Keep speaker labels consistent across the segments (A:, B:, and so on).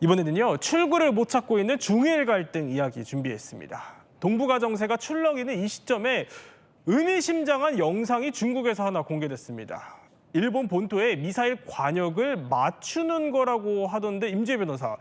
A: 이번에는요 출구를 못 찾고 있는 중일 갈등 이야기 준비했습니다. 동북아 정세가 출렁이는 이 시점에 의미심장한 영상이 중국에서 하나 공개됐습니다. 일본 본토에 미사일 관역을 맞추는 거라고 하던데 임재 변호사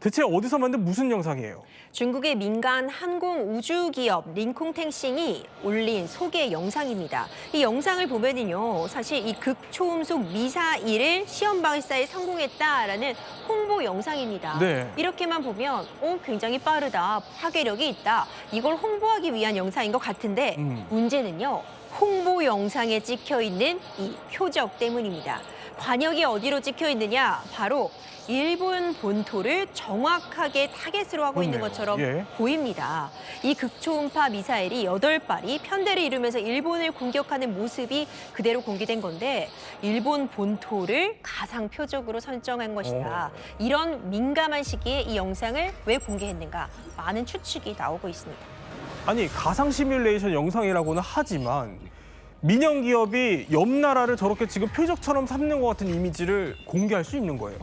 A: 대체 어디서 만든 무슨 영상이에요?
B: 중국의 민간 항공 우주 기업 링콩탱싱이 올린 소개 영상입니다. 이 영상을 보면은요, 사실 이 극초음속 미사일을 시험 발사에 성공했다라는 홍보 영상입니다.
A: 네.
B: 이렇게만 보면 어 굉장히 빠르다, 파괴력이 있다. 이걸 홍보하기 위한 영상인 것 같은데
A: 음.
B: 문제는요. 홍보 영상에 찍혀 있는 이 표적 때문입니다. 관역이 어디로 찍혀 있느냐? 바로 일본 본토를 정확하게 타겟으로 하고 있는. 것처럼
A: 예.
B: 보입니다. 이 극초음파 미사일이 여덟 발이 편대를 이루면서 일본을 공격하는 모습이 그대로 공개된 건데 일본 본토를 가상 표적으로 설정한 것이다. 이런 민감한 시기에 이 영상을 왜 공개했는가? 많은 추측이 나오고 있습니다.
A: 아니 가상 시뮬레이션 영상이라고는 하지만 민영 기업이 옆 나라를 저렇게 지금 표적처럼 삼는 것 같은 이미지를 공개할 수 있는 거예요.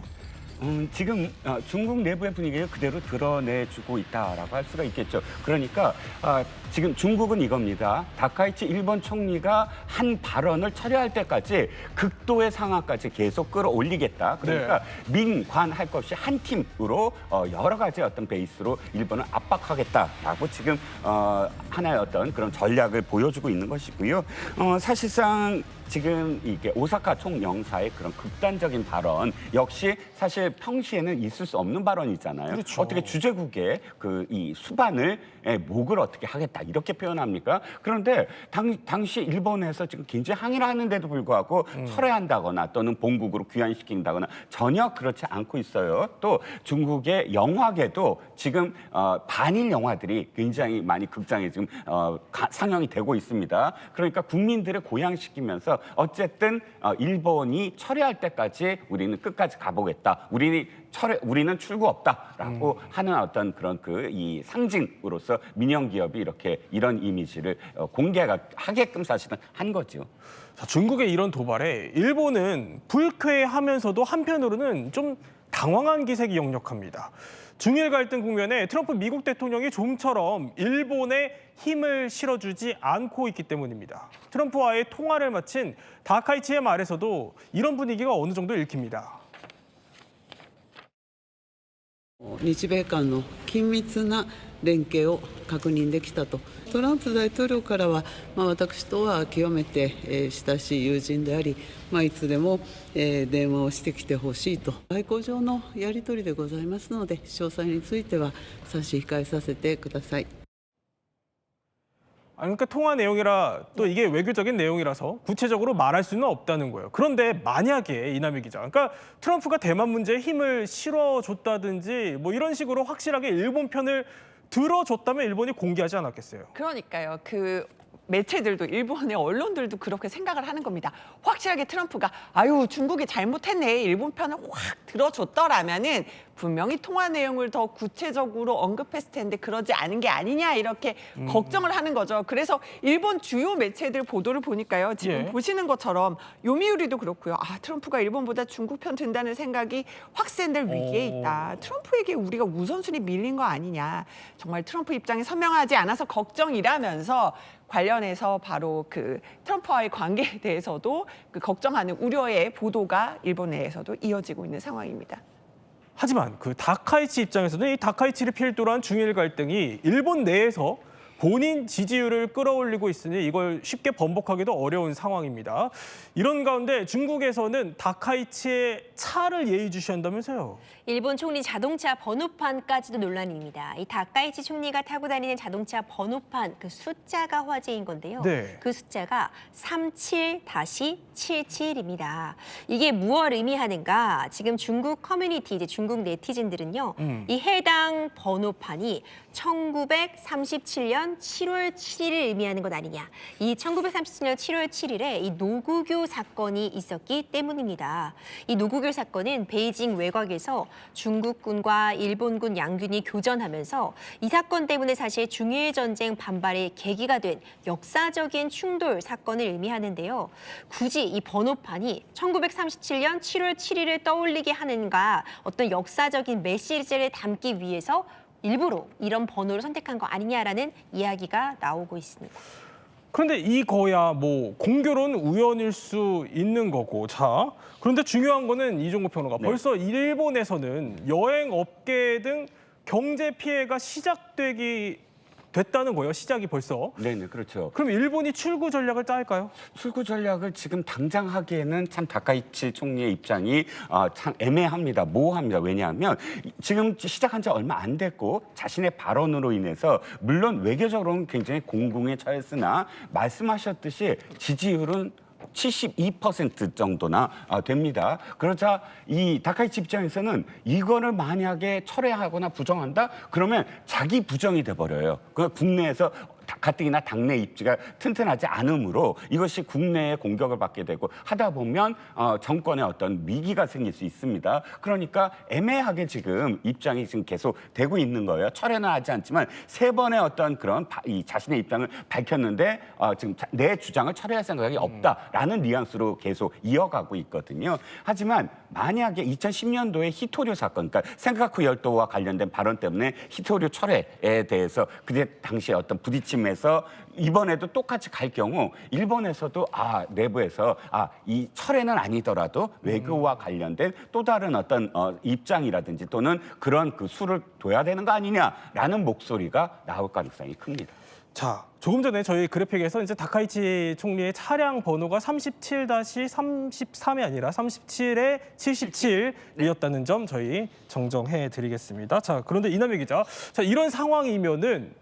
C: 음, 지금 어, 중국 내부의 분위기를 그대로 드러내주고 있다라고 할 수가 있겠죠. 그러니까 아, 지금 중국은 이겁니다. 다카이치 일본 총리가 한 발언을 처리할 때까지 극도의 상황까지 계속 끌어올리겠다. 그러니까 민관 할 것 없이 한 팀으로 어, 여러 가지 어떤 베이스로 일본을 압박하겠다라고 지금 어, 하나의 어떤 그런 전략을 보여주고 있는 것이고요. 어, 사실상 지금 이게 오사카 총영사의 그런 극단적인 발언 역시 사실 평시에는 있을 수 없는 발언이잖아요.
A: 그렇죠.
C: 어떻게 주제국의 그 이 수반을 예, 목을 어떻게 하겠다 이렇게 표현합니까? 그런데 당, 당시 일본에서 지금 굉장히 항의를 하는데도 불구하고 철회한다거나 또는 본국으로 귀환시킨다거나 전혀 그렇지 않고 있어요. 또 중국의 영화계도 지금 어, 반일 영화들이 굉장히 많이 극장에 지금 어, 가- 상영이 되고 있습니다. 그러니까 국민들을 고양시키면서 어쨌든 어, 일본이 철회할 때까지 우리는 끝까지 가보겠다. 우리는 철회, 우리는 출구 없다라고 하는 어떤 그런 그 이 상징으로서 민영 기업이 이렇게 이런 이미지를 어, 공개가 하게끔 사실은 한 거죠.
A: 자, 중국의 이런 도발에 일본은 불쾌하면서도 한편으로는 좀 당황한 기색이 역력합니다. 중일 갈등 국면에 트럼프 미국 대통령이 좀처럼 일본에 힘을 실어주지 않고 있기 때문입니다. 트럼프와의 통화를 마친 다카이치의 말에서도 이런 분위기가 어느 정도 읽힙니다.
D: 日米間の緊密な連携を確認できたと、トランプ大統領からは、まあ、私とは極めて、親しい友人であり、まあ、いつでも、電話をしてきてほしいと、外交上のやり取りでございますので、詳細については差し控えさせてください。
A: 아니, 그러니까 통화 내용이라 또 이게 외교적인 내용이라서 구체적으로 말할 수는 없다는 거예요. 그런데 만약에 이남희 기자, 그러니까 트럼프가 대만 문제에 힘을 실어줬다든지 뭐 이런 식으로 확실하게 일본 편을 들어줬다면 일본이 공개하지 않았겠어요.
E: 그러니까요. 그 매체들도 일본의 언론들도 그렇게 생각을 하는 겁니다. 확실하게 트럼프가 아유 중국이 잘못했네 일본 편을 확 들어줬더라면은 분명히 통화 내용을 더 구체적으로 언급했을 텐데 그러지 않은 게 아니냐 이렇게 걱정을 하는 거죠. 그래서 일본 주요 매체들 보도를 보니까요. 지금
A: 예.
E: 보시는 것처럼 요미우리도 그렇고요. 아 트럼프가 일본보다 중국 편 든다는 생각이 확산될 위기에
A: 오.
E: 있다. 트럼프에게 우리가 우선순위 밀린 거 아니냐. 정말 트럼프 입장이 선명하지 않아서 걱정이라면서 관련해서 바로 그 트럼프와의 관계에 대해서도 그 걱정하는 우려의 보도가 일본 내에서도 이어지고 있는 상황입니다.
A: 하지만 그 다카이치 입장에서는 이 다카이치를 필두로 한 중일 갈등이 일본 내에서 본인 지지율을 끌어올리고 있으니 이걸 쉽게 번복하기도 어려운 상황입니다. 이런 가운데 중국에서는 다카이치의 차를 예의주시한다면서요.
B: 일본 총리 자동차 번호판까지도 논란입니다. 이 다카이치 총리가 타고 다니는 자동차 번호판 그 숫자가 화제인 건데요.
A: 네.
B: 그 숫자가 37-77입니다. 이게 무엇 의미하는가? 지금 중국 커뮤니티 이제 중국 네티즌들은요.
A: 음.
B: 이 해당 번호판이 1937년 1937년 7월 7일을 의미하는 것 아니냐. 이 1937년 7월 7일에 이 노구교 사건이 있었기 때문입니다. 이 노구교 사건은 베이징 외곽에서 중국군과 일본군 양군이 교전하면서 이 사건 때문에 사실 중일 전쟁 반발의 계기가 된 역사적인 충돌 사건을 의미하는데요. 굳이 이 번호판이 1937년 7월 7일을 떠올리게 하는가 어떤 역사적인 메시지를 담기 위해서 일부러 이런 번호를 선택한 거 아니냐라는 이야기가 나오고 있습니다.
A: 그런데 이거야 뭐 공교로는 우연일 수 있는 거고 자 그런데 중요한 거는 이종구 평론가
C: 네.
A: 벌써 일본에서는 여행 업계 등 경제 피해가 시작되기 됐다는 거예요 시작이 벌써
C: 네네 그렇죠.
A: 그럼 일본이 출구 전략을 짤까요?
C: 출구 전략을 지금 당장 하기에는 참 다카이치 총리의 입장이 어, 참 애매합니다. 모호합니다. 왜냐하면 지금 시작한 지 얼마 안 됐고 자신의 발언으로 인해서 물론 외교적으로는 굉장히 공공에 처했으나 말씀하셨듯이 지지율은 72% 정도나 아, 됩니다. 그러자 이 다카이치 입장에서는 이거를 만약에 철회하거나 부정한다 그러면 자기 부정이 돼 버려요. 그 국내에서 다- 가뜩이나 당내 입지가 튼튼하지 않으므로 이것이 국내에 공격을 받게 되고 하다 보면 어, 정권에 어떤 위기가 생길 수 있습니다. 그러니까 애매하게 지금 입장이 지금 계속 되고 있는 거예요. 철회는 하지 않지만 세 번의 어떤 그런 바- 이 자신의 입장을 밝혔는데 어, 지금 자- 내 주장을 철회할 생각이 없다라는 뉘앙스로 계속 이어가고 있거든요. 하지만 만약에 2010년도에 히토류 사건, 그러니까 생카쿠 열도와 관련된 발언 때문에 히토류 철회에 대해서 그때 당시에 어떤 부딪힘 에서 이번에도 똑같이 갈 경우 일본에서도 아 내부에서 아 이 철회는 아니더라도 외교와 관련된 또 다른 어떤 어, 입장이라든지 또는 그런 그 수를 둬야 되는 거 아니냐라는 목소리가 나올 가능성이 큽니다.
A: 자, 조금 전에 저희 그래픽에서 이제 다카이치 총리의 차량 번호가 37-33이 아니라 37에 77이었다는 점 저희 정정해 드리겠습니다. 자, 그런데 이남희 기자, 자, 이런 상황이면은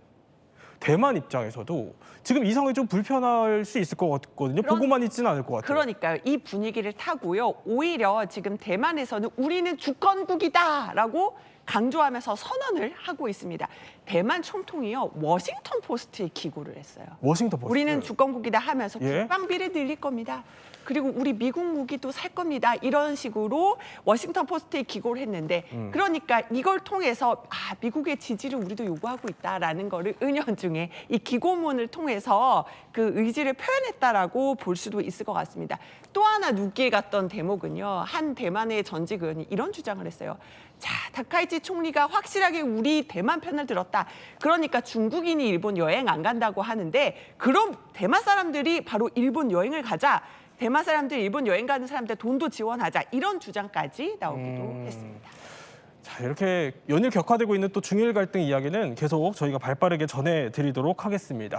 A: 대만 입장에서도 지금 이 상황이 좀 불편할 수 있을 것 같거든요.
E: 그런-
A: 보고만 있지는 않을 것 같아요.
E: 그러니까요. 이 분위기를 타고요. 오히려 지금 대만에서는 우리는 주권국이다라고 강조하면서 선언을 하고 있습니다. 대만 총통이요. 워싱턴 포스트에 기고를 했어요.
A: 워싱턴 포스트.
E: 우리는 주권국이다 하면서
A: 예.
E: 국방비를 늘릴 겁니다. 그리고 우리 미국 무기도 살 겁니다. 이런 식으로 워싱턴 포스트에 기고를 했는데
A: 음.
E: 그러니까 이걸 통해서 아 미국의 지지를 우리도 요구하고 있다라는 거를 은연중에 이 기고문을 통해서 그 의지를 표현했다라고 볼 수도 있을 것 같습니다. 또 하나 눈길 갔던 대목은요. 한 대만의 전직 의원이 이런 주장을 했어요. 자, 다카이치 총리가 확실하게 우리 대만 편을 들었 다. 그러니까 중국인이 일본 여행 안 간다고 하는데 그럼 대만 사람들이 바로 일본 여행을 가자. 대만 사람들 일본 여행 가는 사람들 돈도 지원하자. 이런 주장까지 나오기도
A: 음.
E: 했습니다.
A: 자, 이렇게 연일 격화되고 있는 또 중일 갈등 이야기는 계속 저희가 발빠르게 전해 드리도록 하겠습니다.